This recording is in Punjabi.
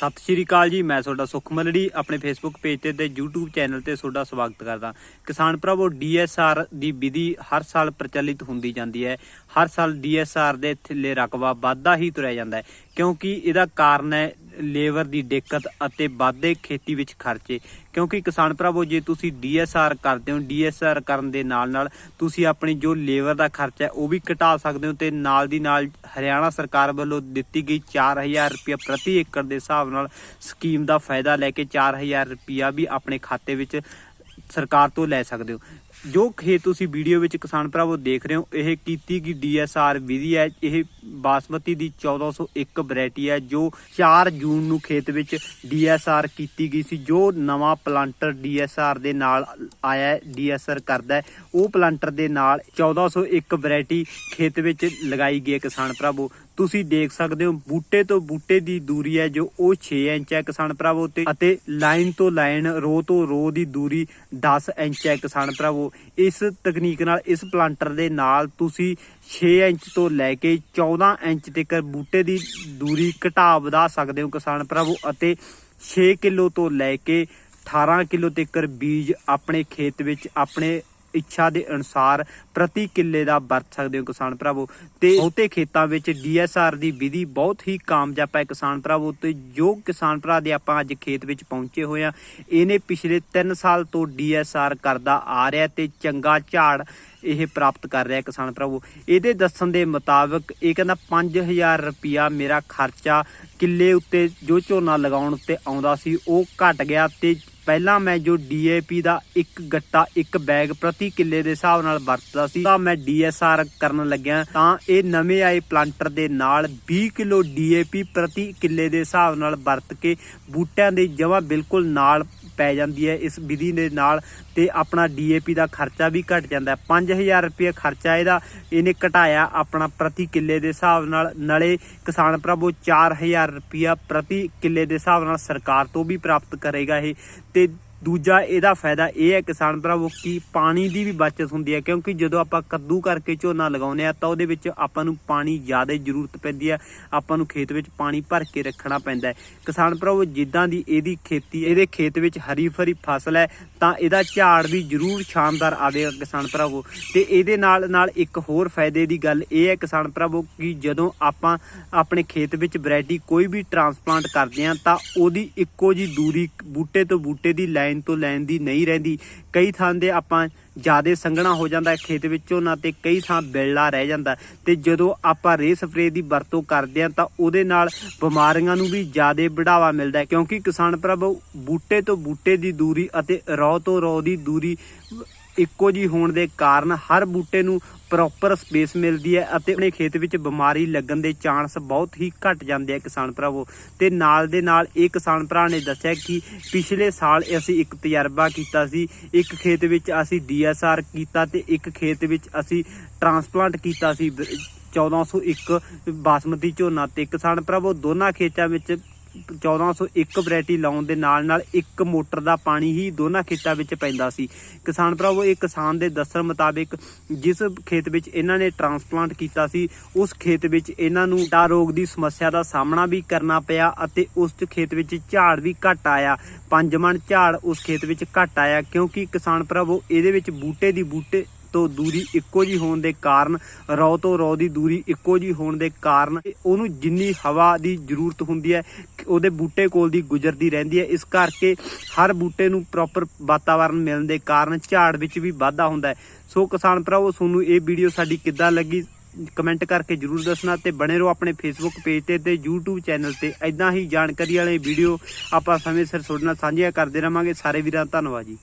ਸਤਿ ਸ਼੍ਰੀ ਅਕਾਲ ਜੀ, ਮੈਂ ਤੁਹਾਡਾ ਸੁਖ ਮਲੜੀ, ਆਪਣੇ ਫੇਸਬੁੱਕ ਪੇਜ ਤੇ ਤੇ YouTube ਚੈਨਲ ਤੇ ਤੁਹਾਡਾ ਸਵਾਗਤ ਕਰਦਾ। ਕਿਸਾਨ ਭਰਾਵੋ DSR ਦੀ ਵਿਧੀ ਹਰ ਸਾਲ ਪ੍ਰਚਲਿਤ ਹੁੰਦੀ ਜਾਂਦੀ ਹੈ। ਹਰ ਸਾਲ DSR ਦੇ ਥੱਲੇ ਰਕਬਾ ਵਾਧਾ ਹੀ ਤੁਰਿਆ ਜਾਂਦਾ ਹੈ। ਕਿਉਂਕਿ ਇਹਦਾ ਕਾਰਨ ਹੈ ਲੇਬਰ ਦੀ ਦਿੱਕਤ ਅਤੇ ਵਾਧੇ ਖੇਤੀ ਵਿੱਚ ਖਰਚੇ। ਕਿਉਂਕਿ ਕਿਸਾਨ ਭਰਾਵੋ, ਜੇ ਤੁਸੀਂ DSR ਕਰਦੇ ਹੋ DSR ਕਰਨ ਦੇ ਨਾਲ ਨਾਲ ਤੁਸੀਂ ਆਪਣੀ ਜੋ ਲੇਬਰ ਦਾ ਖਰਚਾ ਹੈ, ਉਹ ਵੀ ਘਟਾ ਸਕਦੇ ਹੋ ਤੇ ਨਾਲ ਦੀ ਨਾਲ ਹਰਿਆਣਾ ਸਰਕਾਰ ਵੱਲੋਂ ਦਿੱਤੀ ਗਈ 4000 ਰੁਪਏ ਪ੍ਰਤੀ ਏਕੜ ਦੇ ਹਿਸਾਬ ਨਾਲ ਸਕੀਮ ਦਾ ਫਾਇਦਾ ਲੈ ਕੇ 4000 ਰੁਪਿਆ ਵੀ ਆਪਣੇ ਖਾਤੇ ਵਿੱਚ ਸਰਕਾਰ ਤੋਂ ਲੈ ਸਕਦੇ ਹੋ। ਜੋ ਖੇਤ ਤੁਸੀਂ ਵੀਡੀਓ ਵਿੱਚ ਕਿਸਾਨ ਭਰਾਵੋ ਦੇਖ ਰਹੇ ਹੋ, ਇਹ ਕੀਤੀ ਗਈ ਡੀਐਸਆਰ ਵਿਧੀ ਹੈ। ਇਹ ਬਾਸਮਤੀ ਦੀ 1401 ਵੈਰਾਈਟੀ ਹੈ, ਜੋ 4 ਜੂਨ ਨੂੰ ਖੇਤ ਵਿੱਚ ਡੀਐਸਆਰ ਕੀਤੀ ਗਈ ਸੀ, ਜੋ ਨਵਾਂ ਪਲਾਂਟਰ ਡੀਐਸਆਰ ਦੇ ਨਾਲ ਆਇਆ ਹੈ ਡੀਐਸਆਰ ਕਰਦਾ ਹੈ। ਉਹ ਪਲਾਂਟਰ ਦੇ ਨਾਲ 1401 ਵੈਰਾਈਟੀ ਖੇਤ ਵਿੱਚ ਲਗਾਈ ਗਈ ਹੈ ਕਿਸਾਨ ਭਰਾਵੋ। ਤੁਸੀਂ ਦੇਖ ਸਕਦੇ ਹੋ, ਬੂਟੇ ਤੋਂ ਬੂਟੇ ਦੀ ਦੂਰੀ ਹੈ ਜੋ ਉਹ 6 ਇੰਚ ਹੈ ਕਿਸਾਨ ਭਰਾਵੋ ਤੇ, ਅਤੇ ਲਾਈਨ ਤੋਂ ਲਾਈਨ ਰੋ ਤੋਂ ਰੋ ਦੀ ਦੂਰੀ 10 ਇੰਚ ਹੈ ਕਿਸਾਨ ਭਰਾਵੋ। ਇਸ ਤਕਨੀਕ ਨਾਲ, ਇਸ ਪਲਾਂਟਰ ਦੇ ਨਾਲ ਤੁਸੀਂ 6 ਇੰਚ ਤੋਂ ਲੈ ਕੇ 14 ਇੰਚ ਤੱਕ ਬੂਟੇ ਦੀ ਦੂਰੀ ਘਟਾ ਵਧਾ ਸਕਦੇ ਹੋ ਕਿਸਾਨ ਭਰਾਵੋ, ਅਤੇ 6 ਕਿਲੋ ਤੋਂ ਲੈ ਕੇ 18 ਕਿਲੋ ਤੱਕ ਬੀਜ ਆਪਣੇ ਖੇਤ ਵਿੱਚ, ਆਪਣੇ ਇੱਛਾ ਦੇ ਅਨੁਸਾਰ ਪ੍ਰਤੀ ਕਿੱਲੇ ਦਾ ਵਰਤ ਸਕਦੇ ਹੋ ਕਿਸਾਨ ਭਰਾਵੋ। ਤੇ ਬਹੁਤੇ ਖੇਤਾਂ ਵਿੱਚ ਡੀਐਸਆਰ ਦੀ ਵਿਧੀ ਬਹੁਤ ਹੀ ਕਾਮਯਾਬ ਹੈ ਕਿਸਾਨ ਭਰਾਵੋ। ਤੇ ਜੋ ਕਿਸਾਨ ਭਰਾ ਦੇ ਆਪਾਂ ਅੱਜ ਖੇਤ ਵਿੱਚ ਪਹੁੰਚੇ ਹੋਏ ਆ ਇਹਨੇ ਪਿਛਲੇ 3 ਸਾਲ ਤੋਂ ਡੀਐਸਆਰ ਕਰਦਾ ਆ ਰਿਹਾ ਤੇ ਚੰਗਾ ਝਾੜ ਇਹ ਪ੍ਰਾਪਤ ਕਰ ਰਿਹਾ ਕਿਸਾਨ ਭਰਾਵੋ। ਇਹਦੇ ਦੱਸਣ ਦੇ ਮੁਤਾਬਕ ਇਹ ਕਹਿੰਦਾ 5000 ਰੁਪਿਆ ਮੇਰਾ ਖਰਚਾ ਕਿੱਲੇ ਉੱਤੇ ਜੋ ਝੋਨਾ ਲਗਾਉਣ ਉੱਤੇ ਆਉਂਦਾ ਸੀ ਉਹ ਘਟ ਗਿਆ ਤੇ ਪਹਿਲਾਂ ਮੈਂ ਜੋ ਡੀਏਪੀ ਦਾ ਇੱਕ ਗੱਟਾ, ਇੱਕ ਬੈਗ ਪ੍ਰਤੀ ਕਿੱਲੇ ਦੇ ਹਿਸਾਬ ਨਾਲ ਵਰਤਦਾ ਸੀ, ਤਾਂ ਮੈਂ ਡੀਐਸਆਰ ਕਰਨ ਲੱਗਿਆ। ਤਾਂ ਇਹ ਨਵੇਂ ਆਏ ਪਲਾਂਟਰ ਦੇ ਨਾਲ 20 ਕਿਲੋ ਡੀਏਪੀ ਪ੍ਰਤੀ ਕਿੱਲੇ ਦੇ ਹਿਸਾਬ ਨਾਲ ਵਰਤ ਕੇ ਬੂਟਿਆਂ ਦੇ ਜਮਾ ਬਿਲਕੁਲ ਨਾਲ ਪੈ ਜਾਂਦੀ ਹੈ ਇਸ ਵਿਧੀ ਦੇ ਨਾਲ ਤੇ ਆਪਣਾ ਡੀਏਪੀ ਦਾ ਖਰਚਾ ਵੀ ਘਟ ਜਾਂਦਾ ਹੈ। 5000 ਰੁਪਏ ਖਰਚਾ ਇਹਦਾ, ਇਹਨੇ ਘਟਾਇਆ ਆਪਣਾ ਪ੍ਰਤੀ ਕਿੱਲੇ ਦੇ ਹਿਸਾਬ ਨਾਲ। ਨਲੇ ਕਿਸਾਨ ਭਰਾਵੋ 4000 ਰੁਪਿਆ ਪ੍ਰਤੀ ਕਿੱਲੇ ਦੇ ਹਿਸਾਬ ਨਾਲ ਸਰਕਾਰ ਤੋਂ ਵੀ ਪ੍ਰਾਪਤ ਕਰੇਗਾ ਇਹ। ਤੇ ਦੂਜਾ ਇਹਦਾ ਫਾਇਦਾ ਇਹ ਹੈ ਕਿਸਾਨ ਭਰਾਵੋ ਕਿ ਪਾਣੀ ਦੀ ਵੀ ਬਚਤ ਹੁੰਦੀ ਹੈ, ਕਿਉਂਕਿ ਜਦੋਂ ਆਪਾਂ ਕੱਦੂ ਕਰਕੇ ਝੋਨਾ ਲਗਾਉਂਦੇ ਆ ਤਾਂ ਉਹਦੇ ਵਿੱਚ ਆਪਾਂ ਨੂੰ ਪਾਣੀ ਜ਼ਿਆਦਾ ਜ਼ਰੂਰਤ ਪੈਂਦੀ ਹੈ, ਆਪਾਂ ਨੂੰ ਖੇਤ ਵਿੱਚ ਪਾਣੀ ਭਰ ਕੇ ਰੱਖਣਾ ਪੈਂਦਾ ਹੈ। ਕਿਸਾਨ ਭਰਾਵੋ, ਜਿੱਦਾਂ ਦੀ ਇਹਦੀ ਖੇਤੀ, ਇਹਦੇ ਖੇਤ ਵਿੱਚ ਹਰੀ ਭਰੀ ਫਸਲ ਹੈ, ਤਾਂ ਇਹਦਾ ਝਾੜ ਵੀ ਜ਼ਰੂਰ ਸ਼ਾਨਦਾਰ ਆਵੇਗਾ ਕਿਸਾਨ ਭਰਾਵੋ। ਤੇ ਇਹਦੇ ਨਾਲ ਨਾਲ ਇੱਕ ਹੋਰ ਫਾਇਦੇ ਦੀ ਗੱਲ ਇਹ ਹੈ ਕਿਸਾਨ ਭਰਾਵੋ ਕਿ ਜਦੋਂ ਆਪਾਂ ਆਪਣੇ ਖੇਤ ਵਿੱਚ ਵੈਰਾਈਟੀ ਕੋਈ ਵੀ ਟਰਾਂਸਪਲਾਂਟ ਕਰਦੇ ਆ ਤਾਂ ਉਹਦੀ ਇੱਕੋ ਜੀ ਦੂਰੀ ਬੂਟੇ ਤੋਂ ਬੂਟੇ ਦੀ ਲਾਈਨ ਤੋਂ ਲਾਈਨ ਦੀ ਨਹੀਂ ਰਹਿੰਦੀ। ਕਈ ਥਾਂ ਦੇ ਆਪਾਂ ਜਿਆਦੇ ਸੰਘਣਾ ਹੋ ਜਾਂਦਾ ਖੇਤ ਵਿੱਚੋਂ, ਨਾ ਤੇ ਕਈ ਥਾਂ ਬਿਲਲਾ ਰਹਿ ਜਾਂਦਾ ਤੇ ਜਦੋਂ ਆਪਾਂ ਰੇ ਸਪਰੇ ਦੀ ਵਰਤੋਂ ਕਰਦੇ ਆ ਤਾਂ ਉਹਦੇ ਨਾਲ ਬਿਮਾਰੀਆਂ ਨੂੰ ਵੀ ਜਿਆਦੇ ਵਧਾਵਾ ਮਿਲਦਾ ਕਿਉਂਕਿ ਕਿਸਾਨ ਭਰਾਵੋ ਬੂਟੇ ਤੋਂ ਬੂਟੇ ਦੀ ਦੂਰੀ ਅਤੇ ਰੌ ਤੋਂ ਰੌ ਦੀ ਦੂਰੀ ਇੱਕੋ ਜੀ ਹੋਣ ਦੇ ਕਾਰਨ ਹਰ ਬੂਟੇ ਨੂੰ ਪ੍ਰੋਪਰ ਸਪੇਸ ਮਿਲਦੀ ਹੈ ਅਤੇ ਆਪਣੇ ਖੇਤ ਵਿੱਚ ਬਿਮਾਰੀ ਲੱਗਣ ਦੇ ਚਾਂਸ ਬਹੁਤ ਹੀ ਘਟ ਜਾਂਦੇ ਆ ਕਿਸਾਨ ਭਰਾਵੋ। ਤੇ ਨਾਲ ਦੇ ਨਾਲ ਇਹ ਕਿਸਾਨ ਭਰਾ ਨੇ ਦੱਸਿਆ ਕਿ ਪਿਛਲੇ ਸਾਲ ਅਸੀਂ ਇੱਕ ਤਜਰਬਾ ਕੀਤਾ ਸੀ। ਇੱਕ ਖੇਤ ਵਿੱਚ ਅਸੀਂ ਡੀਐਸਆਰ ਕੀਤਾ ਤੇ ਇੱਕ ਖੇਤ ਵਿੱਚ ਅਸੀਂ ਟਰਾਂਸਪਲਾਂਟ ਕੀਤਾ ਸੀ। 1401 ਬਾਸਮਤੀ ਝੋਨਾ ਤੇ ਕਿਸਾਨ ਭਰਾਵੋ, ਦੋਨਾਂ ਖੇਤਾਂ ਵਿੱਚ 1401 ਵੈਰਾਈਟੀ ਲਾਉਣ ਦੇ ਨਾਲ ਨਾਲ ਇੱਕ ਮੋਟਰ ਦਾ ਪਾਣੀ ਹੀ ਦੋਨਾਂ ਖੇਤਾਂ ਵਿੱਚ ਪੈਂਦਾ ਸੀ। ਕਿਸਾਨ ਭਰਾਵੋ, ਇਹ ਕਿਸਾਨ ਦੇ ਦੱਸਣ ਮੁਤਾਬਿਕ ਜਿਸ ਖੇਤ ਵਿੱਚ ਇਹਨਾਂ ਨੇ ਟਰਾਂਸਪਲਾਂਟ ਕੀਤਾ ਸੀ, ਉਸ ਖੇਤ ਵਿੱਚ ਇਹਨਾਂ ਨੂੰ ਡਾ ਰੋਗ ਦੀ ਸਮੱਸਿਆ ਦਾ ਸਾਹਮਣਾ ਵੀ ਕਰਨਾ ਪਿਆ ਅਤੇ ਉਸ ਖੇਤ ਵਿੱਚ ਝਾੜ ਵੀ ਘਟ ਆਇਆ। ਪੰਜ ਮਣ ਝਾੜ ਉਸ ਖੇਤ ਵਿੱਚ ਘਟ ਆਇਆ ਕਿਉਂਕਿ ਕਿਸਾਨ ਭਰਾਵੋ, ਇਹਦੇ ਵਿੱਚ ਬੂਟੇ ਦੀ ਬੂਟੇ ਤੋਂ ਦੂਰੀ ਇੱਕੋ ਜੀ ਹੋਣ ਦੇ ਕਾਰਨ, ਰੌ ਤੋਂ ਰੌ ਦੀ ਦੂਰੀ ਇੱਕੋ ਜੀ ਹੋਣ ਦੇ ਕਾਰਨ ਉਹਨੂੰ ਜਿੰਨੀ ਹਵਾ ਦੀ ਜ਼ਰੂਰਤ ਹੁੰਦੀ ਹੈ, ਉਹਦੇ ਬੂਟੇ ਕੋਲ ਦੀ ਗੁਜ਼ਰਦੀ ਰਹਿੰਦੀ ਹੈ। ਇਸ ਕਰਕੇ ਹਰ ਬੂਟੇ ਨੂੰ ਪ੍ਰੋਪਰ ਵਾਤਾਵਰਣ ਮਿਲਣ ਦੇ ਕਾਰਨ ਝਾੜ ਵਿੱਚ ਵੀ ਵਾਧਾ ਹੁੰਦਾ ਹੈ। ਸੋ ਕਿਸਾਨ ਭਰਾਵੋ, ਤੁਹਾਨੂੰ ਇਹ ਵੀਡੀਓ ਸਾਡੀ ਕਿੱਦਾਂ ਲੱਗੀ ਕਮੈਂਟ ਕਰਕੇ ਜਰੂਰ ਦੱਸਣਾ ਤੇ ਬਣੇ ਰਹੋ ਆਪਣੇ ਫੇਸਬੁੱਕ ਪੇਜ ਤੇ ਤੇ YouTube ਚੈਨਲ ਤੇ। ਐਦਾਂ ਹੀ ਜਾਣਕਾਰੀ ਵਾਲੇ ਵੀਡੀਓ ਆਪਾਂ ਸਮੇਂ ਸਿਰ ਤੁਹਾਡੇ ਨਾਲ ਸਾਂਝੀਆਂ ਕਰਦੇ ਰਵਾਂਗੇ ਸਾਰੇ ਵੀਰਾਂ ਦਾ ਧੰਨਵਾਦ ਜੀ।